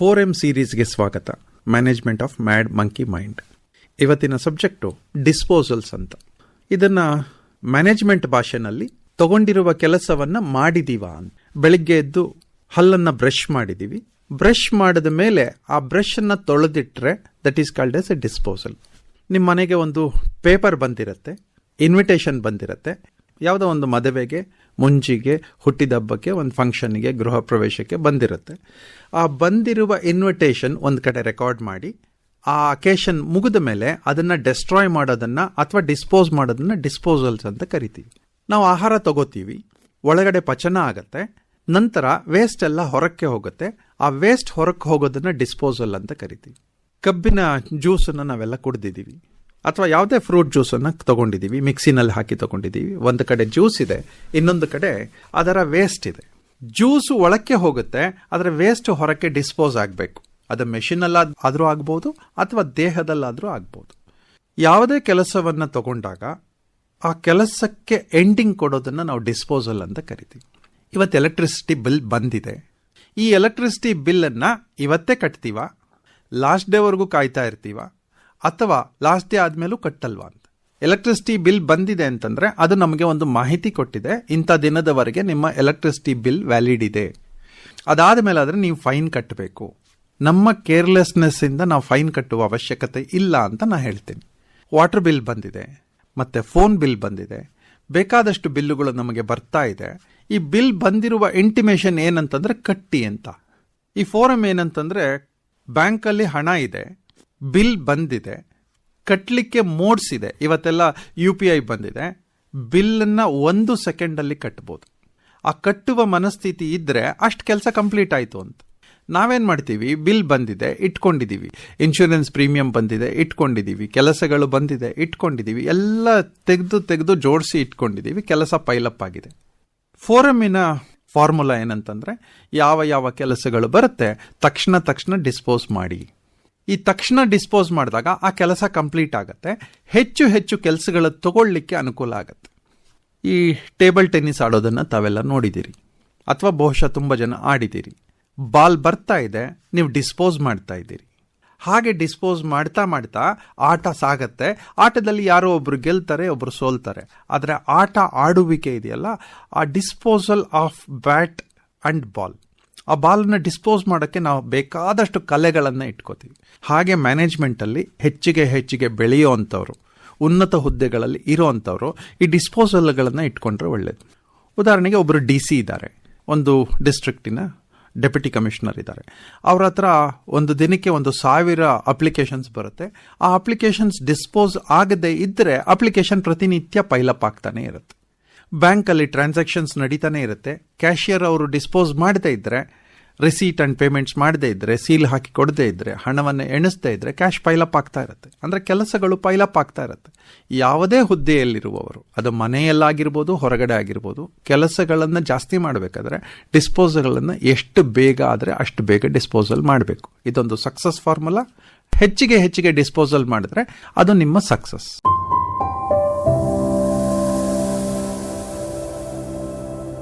Four M ಸೀರೀಸ್ಗೆ ಸ್ವಾಗತ. Management of mad monkey mind ಇವತ್ತಿನ ಸಬ್ಜೆಕ್ಟು ಡಿಸ್ಪೋಸಲ್ಸ್ ಅಂತ. ಇದನ್ನ ಮ್ಯಾನೇಜ್ಮೆಂಟ್ ಭಾಷೆನಲ್ಲಿ ತಗೊಂಡಿರುವ ಕೆಲಸವನ್ನ ಮಾಡಿದೀವ ಅಂತ ಬೆಳಿಗ್ಗೆ ಎದ್ದು ಹಲ್ಲನ್ನ ಬ್ರಷ್ ಮಾಡಿದೀವಿ. ಬ್ರಷ್ ಮಾಡಿದ ಮೇಲೆ ಆ ಬ್ರಷ್ ಅನ್ನ ತೊಳೆದಿಟ್ರೆ that is called as a disposal ನಿಮ್ಮ ಮನೆಗೆ ಒಂದು ಪೇಪರ್ ಬಂದಿರತ್ತೆ ಇನ್ವಿಟೇಷನ್ ಬಂದಿರತ್ತೆ. ಯಾವುದೋ ಒಂದು ಮದುವೆಗೆ ಮುಂಜಿಗೆ ಹುಟ್ಟಿದಬ್ಬಕ್ಕೆ ಒಂದು ಫಂಕ್ಷನ್ಗೆ, ಗೃಹ ಪ್ರವೇಶಕ್ಕೆ ಬಂದಿರುತ್ತೆ. ಆ ಬಂದಿರುವ ಇನ್ವಿಟೇಷನ್ ಒಂದು ಕಡೆ ರೆಕಾರ್ಡ್ ಮಾಡಿ, ಆ ಅಕೇಶನ್ ಮುಗಿದ ಮೇಲೆ ಅದನ್ನು ಡೆಸ್ಟ್ರಾಯ್ ಮಾಡೋದನ್ನು ಅಥವಾ ಡಿಸ್ಪೋಸ್ ಮಾಡೋದನ್ನು ಡಿಸ್ಪೋಸಲ್ಸ್ ಅಂತ ಕರಿತೀವಿ. ನಾವು ಆಹಾರ ತಗೋತೀವಿ, ಒಳಗಡೆ ಪಚನ ಆಗುತ್ತೆ, ನಂತರ ವೇಸ್ಟ್ ಎಲ್ಲ ಹೊರಕ್ಕೆ ಹೋಗುತ್ತೆ, ಆ ವೇಸ್ಟ್ ಹೊರಕ್ಕೆ ಹೋಗೋದನ್ನು ಡಿಸ್ಪೋಸಲ್ ಅಂತ ಕರಿತೀವಿ. ಕಬ್ಬಿನ ಜ್ಯೂಸನ್ನು ನಾವೆಲ್ಲ ಕುಡ್ದಿದ್ದೀವಿ. ಅಥವಾ ಯಾವುದೇ ಫ್ರೂಟ್ ಜ್ಯೂಸನ್ನು ತಗೊಂಡಿದ್ದೀವಿ ಮಿಕ್ಸಿನಲ್ಲಿ ಹಾಕಿ ತಗೊಂಡಿದ್ದೀವಿ. ಒಂದು ಕಡೆ ಜ್ಯೂಸ್ ಇದೆ, ಇನ್ನೊಂದು ಕಡೆ ಅದರ ವೇಸ್ಟ್ ಇದೆ. ಜ್ಯೂಸು ಒಳಕ್ಕೆ ಹೋಗುತ್ತೆ, ಅದರ ವೇಸ್ಟ್ ಹೊರಕ್ಕೆ ಡಿಸ್ಪೋಸ್ ಆಗಬೇಕು. ಅದು ಮೆಷಿನಲ್ಲ ಆದರೂ ಆಗ್ಬೋದು ಅಥವಾ ದೇಹದಲ್ಲಾದರೂ ಆಗ್ಬೋದು. ಯಾವುದೇ ಕೆಲಸವನ್ನು ತಗೊಂಡಾಗ ಆ ಕೆಲಸಕ್ಕೆ ಎಂಡಿಂಗ್ ಕೊಡೋದನ್ನು ನಾವು ಡಿಸ್ಪೋಸಲ್ ಅಂತ ಕರಿತೀವಿ. ಇವತ್ತು ಎಲೆಕ್ಟ್ರಿಸಿಟಿ ಬಿಲ್ ಬಂದಿದೆ. ಈ ಎಲೆಕ್ಟ್ರಿಸಿಟಿ ಬಿಲ್ಲನ್ನು ಇವತ್ತೇ ಕಟ್ತೀವ? ಲಾಸ್ಟ್ ಡೇವರೆಗೂ ಕಾಯ್ತಾ ಇರ್ತೀವ? ಅಥವಾ ಲಾಸ್ಟ್ ಡೇ ಆದ್ಮೇಲೂ ಕಟ್ಟಲ್ವಾ ಅಂತ. ಎಲೆಕ್ಟ್ರಿಸಿಟಿ ಬಿಲ್ ಬಂದಿದೆ ಅಂತಂದ್ರೆ ಅದು ನಮಗೆ ಒಂದು ಮಾಹಿತಿ ಕೊಟ್ಟಿದೆ. ಇಂಥ ದಿನದವರೆಗೆ ನಿಮ್ಮ ಎಲೆಕ್ಟ್ರಿಸಿಟಿ ಬಿಲ್ ವ್ಯಾಲಿಡ್ ಇದೆ. ಅದಾದ ಮೇಲೆ ನೀವು ಫೈನ್ ಕಟ್ಟಬೇಕು. ನಮ್ಮ ಕೇರ್ಲೆಸ್ನೆಸ್ ಇಂದ ನಾವು ಫೈನ್ ಕಟ್ಟುವ ಅವಶ್ಯಕತೆ ಇಲ್ಲ ಅಂತ ನಾ ಹೇಳ್ತೀನಿ. ವಾಟರ್ ಬಿಲ್ ಬಂದಿದೆ. ಮತ್ತೆ ಫೋನ್ ಬಿಲ್ ಬಂದಿದೆ. ಬೇಕಾದಷ್ಟು ಬಿಲ್ಲುಗಳು ನಮಗೆ ಬರ್ತಾ ಇದೆ. ಈ ಬಿಲ್ ಬಂದಿರುವ ಇಂಟಿಮೇಷನ್ ಏನಂತಂದ್ರೆ ಕಟ್ಟಿ ಅಂತ. ಈ ಫೋರಮ್ ಏನಂತಂದ್ರೆ ಬ್ಯಾಂಕಲ್ಲಿ ಹಣ ಇದೆ. ಬಿಲ್ ಬಂದಿದೆ ಕಟ್ಟಲಿಕ್ಕೆ ಮೋಡ್ಸ್ ಇದೆ. ಇವತ್ತೆಲ್ಲ ಯು ಪಿ ಐ ಬಂದಿದೆ. ಬಿಲ್ಲನ್ನು ಒಂದು ಸೆಕೆಂಡಲ್ಲಿ ಕಟ್ಬೋದು. ಆ ಕಟ್ಟುವ ಮನಸ್ಥಿತಿ ಇದ್ದರೆ ಅಷ್ಟು ಕೆಲಸ ಕಂಪ್ಲೀಟ್ ಆಯಿತು ಅಂತ. ನಾವೇನು ಮಾಡ್ತೀವಿ? ಬಿಲ್ ಬಂದಿದೆ ಇಟ್ಕೊಂಡಿದ್ದೀವಿ ಇನ್ಶೂರೆನ್ಸ್ ಪ್ರೀಮಿಯಂ ಬಂದಿದೆ ಇಟ್ಕೊಂಡಿದ್ದೀವಿ ಕೆಲಸಗಳು ಬಂದಿದೆ ಇಟ್ಕೊಂಡಿದ್ದೀವಿ ಎಲ್ಲ ತೆಗೆದು ತೆಗೆದು ಜೋಡಿಸಿ ಇಟ್ಕೊಂಡಿದ್ದೀವಿ ಕೆಲಸ ಪೈಲಪ್ ಆಗಿದೆ. ಫೋರಮಿನ ಫಾರ್ಮುಲಾ ಏನಂತಂದರೆ, ಯಾವ ಯಾವ ಕೆಲಸಗಳು ಬರುತ್ತೆ, ತಕ್ಷಣ ತಕ್ಷಣ ಡಿಸ್ಪೋಸ್ ಮಾಡಿ. ಈ ತಕ್ಷಣ ಡಿಸ್ಪೋಸ್ ಮಾಡಿದಾಗ ಆ ಕೆಲಸ ಕಂಪ್ಲೀಟ್ ಆಗುತ್ತೆ. ಹೆಚ್ಚು ಹೆಚ್ಚು ಕೆಲಸಗಳು ತಗೊಳ್ಳಿಕ್ಕೆ ಅನುಕೂಲ ಆಗುತ್ತೆ. ಈ ಟೇಬಲ್ ಟೆನ್ನಿಸ್ ಆಡೋದನ್ನು ತಾವೆಲ್ಲ ನೋಡಿದ್ದೀರಿ. ಅಥವಾ ಬಹುಶಃ ತುಂಬ ಜನ ಆಡಿದ್ದೀರಿ. ಬಾಲ್ ಬರ್ತಾ ಇದೆ, ನೀವು ಡಿಸ್ಪೋಸ್ ಮಾಡ್ತಾ ಇದ್ದೀರಿ. ಹಾಗೆ ಡಿಸ್ಪೋಸ್ ಮಾಡ್ತಾ ಮಾಡ್ತಾ ಆಟ ಸಾಗತ್ತೆ. ಆಟದಲ್ಲಿ ಯಾರೋ ಒಬ್ರು ಗೆಲ್ತಾರೆ, ಒಬ್ರು ಸೋಲ್ತಾರೆ. ಆದರೆ ಆಟ ಆಡುವಿಕೆ ಇದೆಯಲ್ಲ, ಆ disposal of bat and ball. ಆ ಬಾಲನ್ನು ಡಿಸ್ಪೋಸ್ ಮಾಡೋಕ್ಕೆ ನಾವು ಬೇಕಾದಷ್ಟು ಕಲೆಗಳನ್ನು ಇಟ್ಕೋತೀವಿ. ಹಾಗೆ ಮ್ಯಾನೇಜ್ಮೆಂಟಲ್ಲಿ ಹೆಚ್ಚಿಗೆ ಹೆಚ್ಚಿಗೆ ಬೆಳೆಯುವಂಥವ್ರು, ಉನ್ನತ ಹುದ್ದೆಗಳಲ್ಲಿ ಇರೋವಂಥವ್ರು ಈ ಡಿಸ್ಪೋಸಲ್ಗಳನ್ನು ಇಟ್ಕೊಂಡ್ರೆ ಒಳ್ಳೇದು. ಉದಾಹರಣೆಗೆ ಒಬ್ಬರು ಡಿ ಸಿ ಇದ್ದಾರೆ, ಒಂದು ಡಿಸ್ಟ್ರಿಕ್ಟಿನ ಡೆಪ್ಯೂಟಿ ಕಮಿಷನರ್ ಇದ್ದಾರೆ. ಅವ್ರ ಹತ್ರ ಒಂದು ದಿನಕ್ಕೆ ಒಂದು ಸಾವಿರ ಅಪ್ಲಿಕೇಶನ್ಸ್ ಬರುತ್ತೆ. ಆ ಅಪ್ಲಿಕೇಶನ್ಸ್ ಡಿಸ್ಪೋಸ್ ಆಗದೆ ಇದ್ದರೆ ಅಪ್ಲಿಕೇಶನ್ ಪ್ರತಿನಿತ್ಯ ಪೈಲಪ್ ಆಗ್ತಾನೆ ಇರುತ್ತೆ. ಬ್ಯಾಂಕಲ್ಲಿ ಟ್ರಾನ್ಸಾಕ್ಷನ್ಸ್ ನಡೀತಾನೆ ಇರುತ್ತೆ. ಕ್ಯಾಶಿಯರ್ ಅವರು ಡಿಸ್ಪೋಸ್ ಮಾಡದೇ ಇದ್ದರೆ ರಿಸೀಟ್ ಅಂಡ್ ಪೇಮೆಂಟ್ಸ್ ಮಾಡದೇ ಇದ್ದರೆ ಸೀಲ್ ಹಾಕಿ ಕೊಡದೇ ಇದ್ದರೆ ಹಣವನ್ನು ಎಣಿಸದೇ ಇದ್ದರೆ ಕ್ಯಾಶ್ ಪೈಲಪ್ ಆಗ್ತಾ ಇರುತ್ತೆ. ಅಂದರೆ ಕೆಲಸಗಳು ಪೈಲಪ್ ಆಗ್ತಾ ಇರುತ್ತೆ. ಯಾವುದೇ ಹುದ್ದೆಯಲ್ಲಿರುವವರು, ಅದು ಮನೆಯಲ್ಲಾಗಿರ್ಬೋದು, ಹೊರಗಡೆ ಆಗಿರ್ಬೋದು, ಕೆಲಸಗಳನ್ನು ಜಾಸ್ತಿ ಮಾಡಬೇಕಾದ್ರೆ ಡಿಸ್ಪೋಸಲ್ಗಳನ್ನು ಎಷ್ಟು ಬೇಗ ಆದರೆ ಅಷ್ಟು ಬೇಗ ಡಿಸ್ಪೋಸಲ್ ಮಾಡಬೇಕು. ಇದೊಂದು ಸಕ್ಸಸ್ ಫಾರ್ಮುಲಾ ಹೆಚ್ಚಿಗೆ ಹೆಚ್ಚಿಗೆ ಡಿಸ್ಪೋಸಲ್ ಮಾಡಿದ್ರೆ ಅದು ನಿಮ್ಮ ಸಕ್ಸಸ್